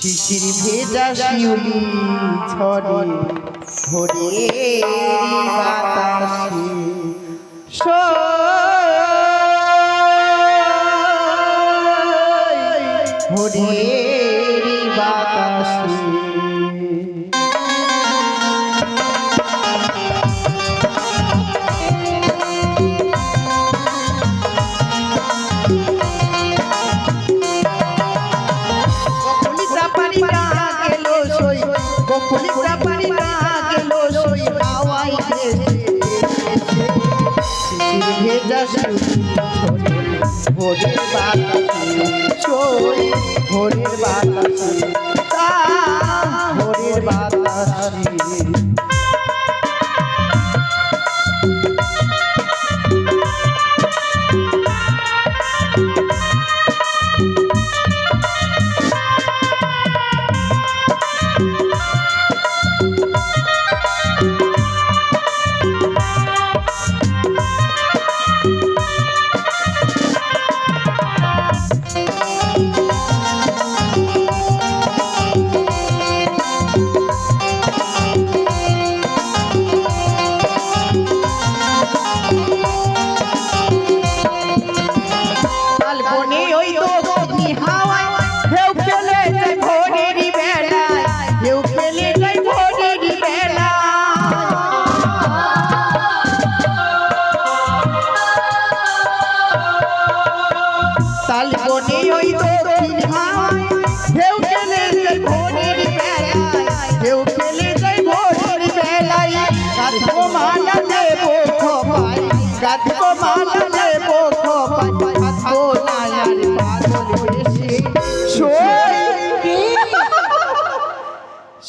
শিশির ভেজা শিউলি ঝরে। ভরে বাতাসে ভরে ভোরের বাতাস সই ভোরের বাতাসে।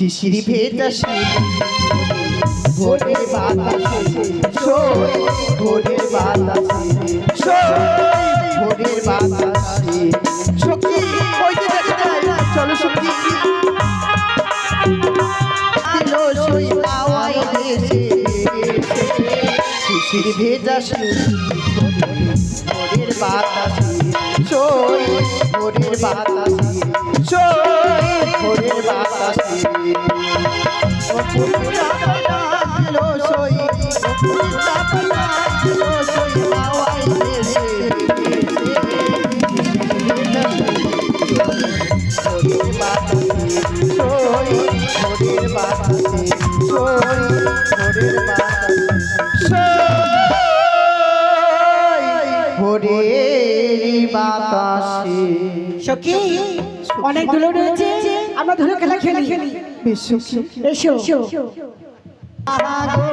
শিশির ভেজা ভোরের বাতাসে ভোরের বাতাসে ভোরের বাতাসে সখী ওই যে দেখা যায় চলো সখী। দিল সই হাওয়াই দেশে শিশির ভেজা ভোরের বাতাসে সই ভোরের বাতাসে সই ভোরের বাতাসে সখী অনেক ধুলো রয়েছে আমরা ধুলো খেলা খেলি খেলি বেশ এসো। আমি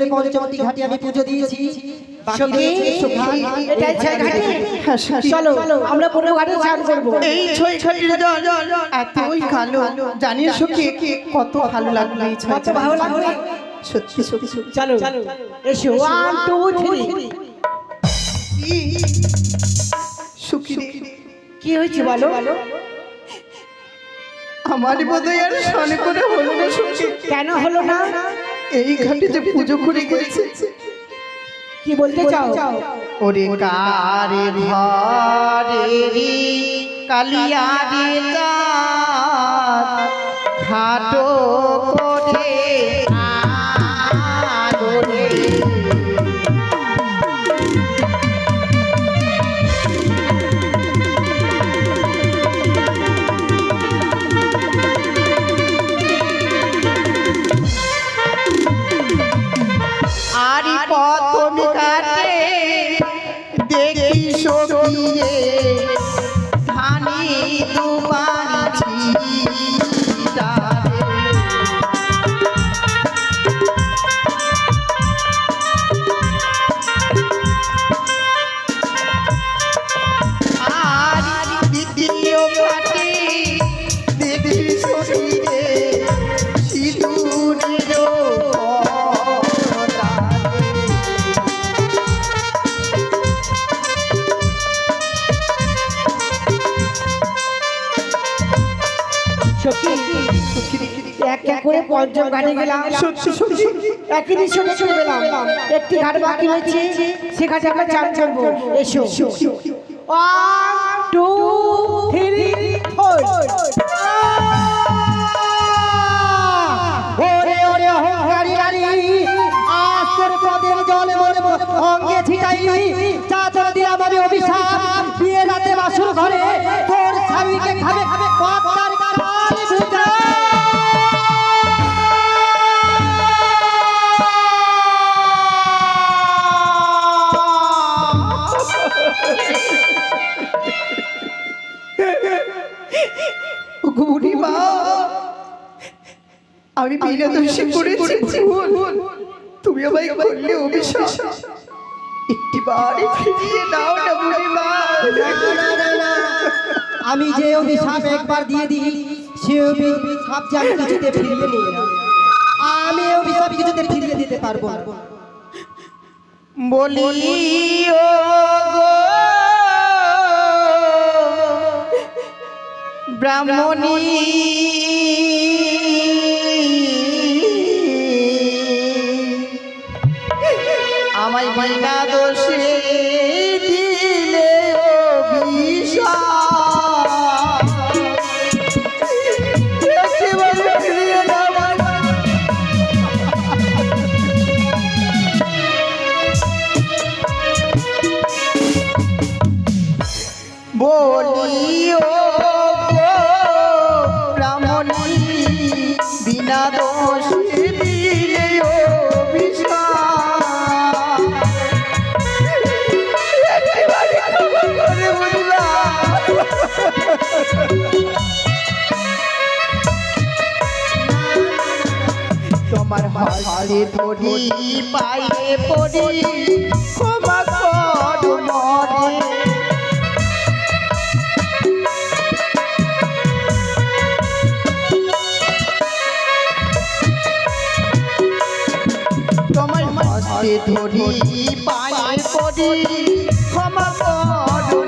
করে পঞ্চমতী ঘাটে আমি পুজো দিয়েছি। বাকি রয়েছে সুখান এটাই ছয় ঘাটে। চলো আমরা পুরো ঘাটে স্নান করব। এই ছয় ছয়ের জল এতই কালো জানিস সখী? কত ভালো লাগল এই ছয় ভালো লাগবে সত্যি সত্যি চলো এসো ওয়ান টু থ্রি। সুখী কি হয়েছে বলো? আমার বোধহয় আর শনে করে হলো না সুখী। কেন হলো না? এই ঘাটে যে পুজো করে গেছে কি বলতে চাও? ওরে কারে ঘরে কালিয়া দিতা ঘাটো সত্যি এক এক করে পঞ্চম ঘাটে গেলাম। একই দৃশ্য পেলাম। একটি ঘাট বাকি রয়েছে। সে ঘাটে আমরা চান করব। এসো। ওয়ান টু থ্রি ওরে ওরে অহংকারী নারী আজ তোর পদের জল মোর অঙ্গে ছিটাইলি আমি বিনা দোষে করেছি ভুল তুমি আমায় করলে অভিশাপ একটি বারে ফিরিয়ে দাও না বুড়ি মা। না, না, না। আমি যে অভিশাপ একবার দিয়ে দিই সে অভিশাপ যে আমি কিছুতে ফিরিয়ে নিই না। আমি অভিশাপ কিছুতে ফিরিয়ে দিতে পারব না। বলি ও গো ব্রাহ্মণী হাতে ধরি পায়ে পড়ি ক্ষমা করো মরে তোমার হাতে ধরি পায়ে পড়ি ক্ষমা করো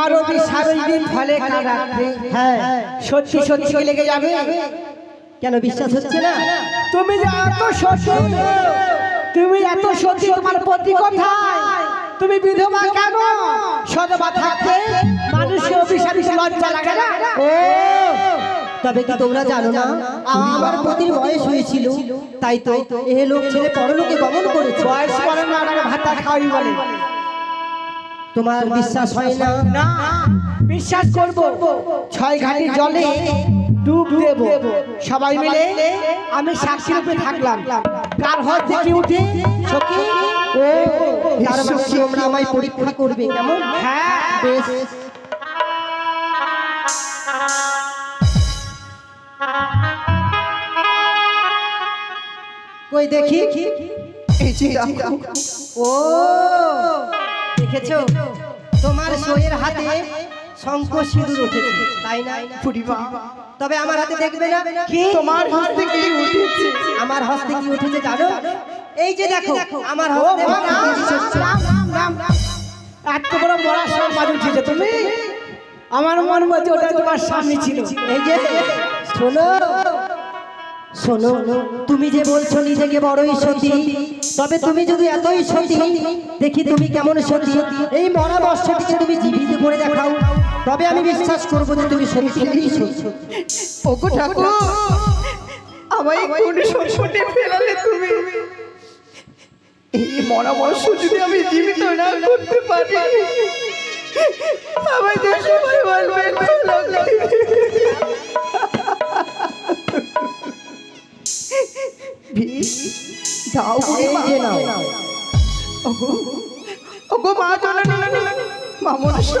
তোমার অভিশাপ এই দিন ফলে রাত্রে হ্যাঁ সত্যি সত্যি লেগে যাবে? কেন বিশ্বাস হচ্ছে না? তুমি যে এত সত্যি, তুমি এত সত্যি তোমার প্রতি কোথায়। তুমি বিধবা কেন? সদবা থাকতে মানুষের অভিশাপ লজ্জা লাগে না? তবে কি তোমরা জানো না আমার পতির বয়স হয়েছিল, তাই তো এ লোক ছেলে পরলোকে গমন করেছে। বয়স বলে না ভাতা খাওয়াই বলে। তোমার বিশ্বাস হয় না? না? বিশ্বাস করব। ছয় ঘাটি জলে ডুব দেব। সবাই মিলে আমি সাক্ষী রূপে থাকলাম। কার হজ থেকে উঠে? সখী? ও তার মানে তোমরা আমায় পরীক্ষা করবে। কেমন? হ্যাঁ বেশ। কই দেখি? এই যে দেখো। ও দেখেছ? তোমার সইয়ের হাতে শঙ্খ সিঁদুর উঠেছে তাই না? মা তবে আমার হাতে দেখবে না কি? তোমার হাত থেকে উঠেছে? আমার হস্তে কি উঠেছে জানো? এই যে দেখো আমার হস্তে এত বড় মরা সব মাঝে উঠেছে তুমি। আমার মন বলছে ওটা তোমার সামনে ছিল। এই যে শোনো শোনো তুমি যে বলছো নিজেকে বড়ই সতী তবে তুমি যদি এতই সতী দেখি তুমি কেমন সতী। এই মরা বর্ষটিকে তুমি জীবিত করে দেখাও তবে আমি বিশ্বাস করব যে তুমি সত্যি ওগো ঠাকুর আমায় কোন সংকটে ফেলালে তুমি? এই মরা বর্ষ যদি আমি জীবিত না করতে পারি আমায় তো সবাই বলবে যাও গো মা। ওগো মা মা মনসা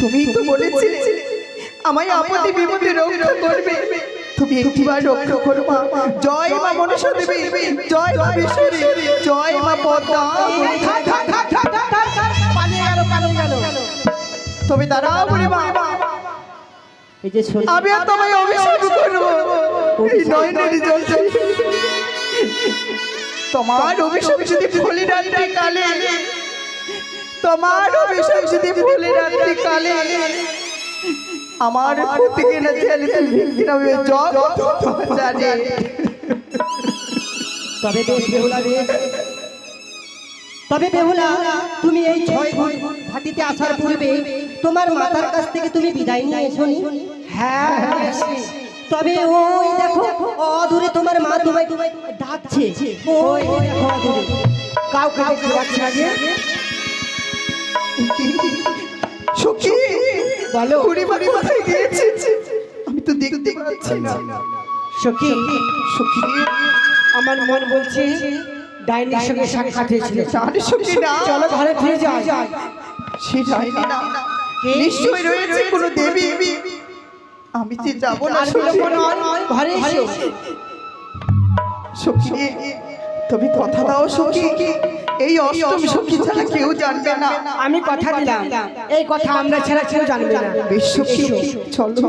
তুমি তো বলেছিলে আমায় আপদে বিপদে রক্ষা করবে তুমি একটিবার রক্ষা করো মা জয় মা মনসা দেবী জয় মা বিশ্বরী জয় মা পদ্মা তবে দাঁড়াও বলে মা এই যে আমি আর তোমায় অভিষেক করব। এই নয়নের জল তোমার অভিষেক যদি ফুলে রাত্রি কালে তোমার অভিষেক যদি ফুলে রাত্রি কালে আমার প্রতিকে না চাইলে তুমি ভিক্ষির হবে জগ জানে। তবে বেশ বেহুলা তবে বেহুলা তুমি এই ছয় ঘাটিতে আসার পূর্বে তোমার মাতার কাছ থেকে তুমি বিদায় নিয়ে এসোনি হ্যাঁ তবে ওই দেখো অদূরে তোমার মা তোমায় তোমায় ডাকছে। ওই দেখো অদূরে সখী বলো। ঘুরি বাড়ি মাথায় গিয়েছে? আমি তো দেখতে পাচ্ছি না। সখী সখী আমার মন বলছে ডাইনির সঙ্গে সাক্ষাৎ হয়েছিল। জানি সখী না। চলো ঘরে ফিরে যাই। সে না। নিশ্চয়ই রয়েছে কোনো দেবী। আমি যে যাব না। ঘরে সখী তুমি কথা দাও সখী। এই অষ্টম সখী ছাড়া কেউ জানবে না। আমি কথা দিলাম। এই কথা আমরা ছাড়া কেউ জানবে না। বেশ সখী চলো।